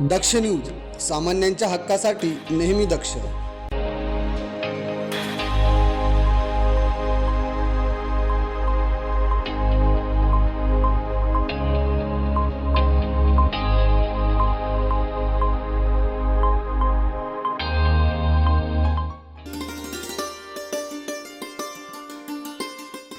दक्ष news सामान्यांच्या हक्कासाठी नेहमी दक्ष.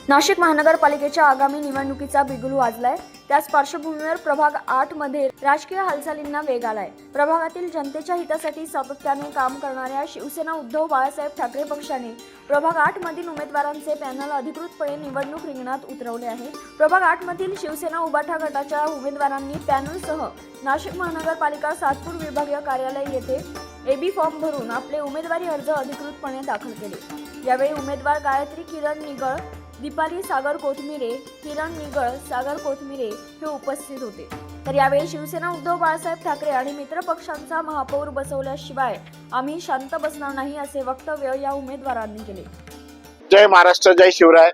नाशिक महानगरपालिकेच्या आगामी निवडणुकीचा बिगुल वाजलाय. त्याच पार्श्वभूमीवर प्रभाग आठमध्ये राजकीय हालचालींना वेग आलाय. प्रभागातील जनतेच्या हितासाठी सातत्याने काम करणाऱ्या शिवसेना उद्धव बाळासाहेब ठाकरे पक्षाने प्रभाग आठ मधील उमेदवारांचे पॅनल अधिकृतपणे निवडणूक रिंगणात उतरवले आहे. प्रभाग आठ मधील शिवसेना उबाठा गटाच्या उमेदवारांनी पॅनलसह नाशिक महानगरपालिका सातपूर विभागीय कार्यालय येथे एबी फॉर्म भरून आपले उमेदवारी अर्ज अधिकृतपणे दाखल केले. यावेळी उमेदवार गायत्री किरण निगळ दीपाली सागर कोथमिरे किरण निगळ सागर कोथमिरे हे उपस्थित होते. तर यावेळी शिवसेना उद्धव बाळासाहेब ठाकरे आणि मित्र पक्षांचा महापौर बसवल्याशिवाय आम्ही शांत बसणार नाही असे वक्तव्य या उमेदवारांनी केले. जय महाराष्ट्र जय शिवराय.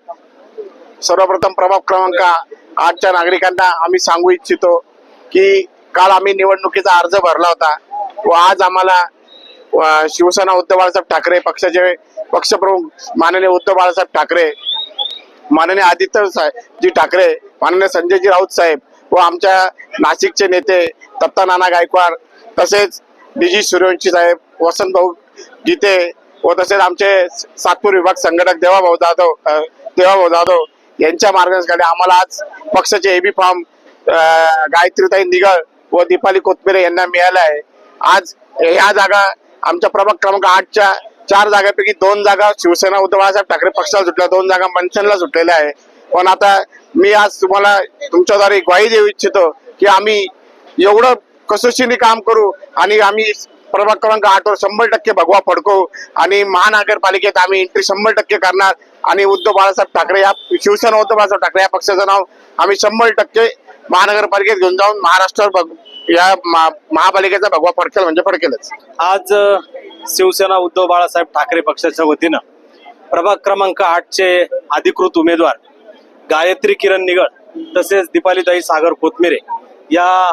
सर्वप्रथम प्रभाग क्रमांक आठच्या नागरिकांना आम्ही सांगू इच्छितो की काल आम्ही निवडणुकीचा अर्ज भरला होता व आज आम्हाला शिवसेना उद्धव बाळासाहेब ठाकरे पक्षाचे पक्षप्रमुख माननीय उद्धव बाळासाहेब ठाकरे माननीय आदित्य साहेबजी ठाकरे माननीय संजयजी राऊत साहेब व आमच्या नाशिकचे नेते दत्ता नाना गायकवाड तसेच डीजी सूर्यवंशी साहेब वसंत भाऊ गीते व तसेच आमचे सातपूर विभाग संघटक देवाभाऊ जाधव देवाभाऊ जाधव यांच्या मार्गदर्शनाखाली आम्हाला आज पक्षाचे एबी फॉर्म गायत्रीताई निगळ व दीपाली कोथमिरे यांना मिळाला आहे. आज ह्या जागा आमच्या प्रभाग क्रमांक आठच्या चार जागापैकी दोन जागा शिवसेना उद्धव बाळासाहेब ठाकरे पक्षाला सुटल्या दोन जागा मनसेला सुटलेल्या आहे. पण आता मी आज तुम्हाला तुमच्याद्वारे ग्वाही देऊ इच्छितो की आम्ही एवढं कसोशीने काम करू आणि आम्ही प्रभाग क्रमांक आठवर शंभर टक्के भगवा फडकवू आणि महानगरपालिकेत आम्ही एंट्री शंभर टक्के करणार आणि उद्धव बाळासाहेब ठाकरे या शिवसेना उद्धव बाळासाहेब ठाकरे या पक्षाचं नाव आम्ही शंभर टक्के महानगरपालिकेत घेऊन जाऊन महाराष्ट्रावर या महापालिकेचा भगवा फडकेल म्हणजे फडकेलच. आज शिवसेना उद्धव बाळासाहेब ठाकरे पक्षाच्या वतीनं प्रभाग क्रमांक आठचे अधिकृत उमेदवार गायत्री किरण निगळ तसेच दीपालीताई सागर कोथमिरे या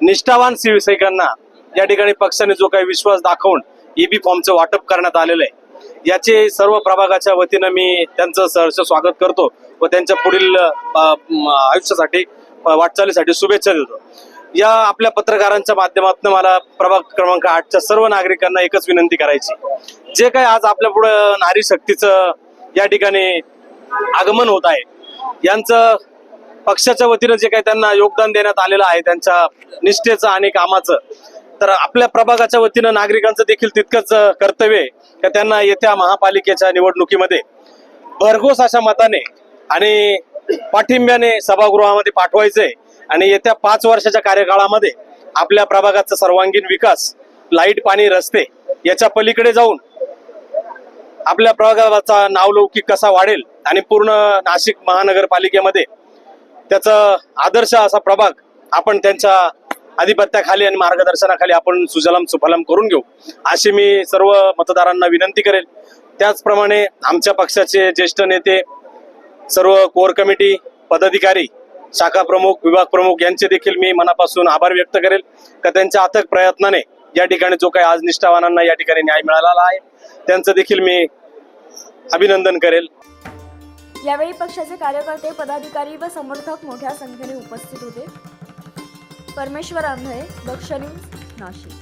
निष्ठावान शिवसैनिकांना या ठिकाणी पक्षाने जो काही विश्वास दाखवून ईबी फॉर्मचं वाटप करण्यात आलेलं आहे. याचे सर्व प्रभागाच्या वतीनं मी त्यांचं सहर्ष स्वागत करतो व त्यांच्या पुढील आयुष्यासाठी वाटचालीसाठी शुभेच्छा देतो. या आपल्या पत्रकारांच्या माध्यमातून मला प्रभाग क्रमांक आठच्या सर्व नागरिकांना एकच विनंती करायची. जे काही आज आपल्या पुढं नारी शक्तीचं या ठिकाणी आगमन होत आहे यांचं पक्षाच्या वतीनं जे काही त्यांना योगदान देण्यात आलेलं आहे त्यांच्या निष्ठेचं आणि कामाचं तर आपल्या प्रभागाच्या वतीनं नागरिकांचं देखील तितकंच कर्तव्य आहे का त्यांना येत्या महापालिकेच्या निवडणुकीमध्ये भरघोस अशा मताने आणि पाठिंब्याने सभागृहामध्ये पाठवायचंय. आणि येत्या पाच वर्षाच्या कार्यकाळामध्ये आपल्या प्रभागाचा सर्वांगीण विकास लाइट पाणी रस्ते याच्या पलीकडे जाऊन आपल्या प्रभागाचा नावलौकिक कसा वाढेल आणि पूर्ण नाशिक महानगरपालिकेमध्ये त्याचा आदर्श असा प्रभाग आपण त्यांच्या आधिपत्याखाली आणि मार्गदर्शनाखाली आपण सुजलाम सुफलाम करून घेऊ अशी मी सर्व मतदारांना विनंती करेल. त्याचप्रमाणे आमच्या पक्षाचे ज्येष्ठ नेते सर्व कोर कमिटी पदाधिकारी शाखा प्रमुख विभाग प्रमुख यांचे देखील मी मनापासून आभार व्यक्त करेल. का त्यांच्या अथक प्रयत्नाने या ठिकाणी जो काही आज निष्ठावानांना या ठिकाणी न्याय मिळालेला आहे त्यांचं देखील मी अभिनंदन करेल. यावेळी पक्षाचे कार्यकर्ते पदाधिकारी व समर्थक मोठ्या संख्येने उपस्थित होते. परमेश्वर आंधळे दक्ष नाशिक.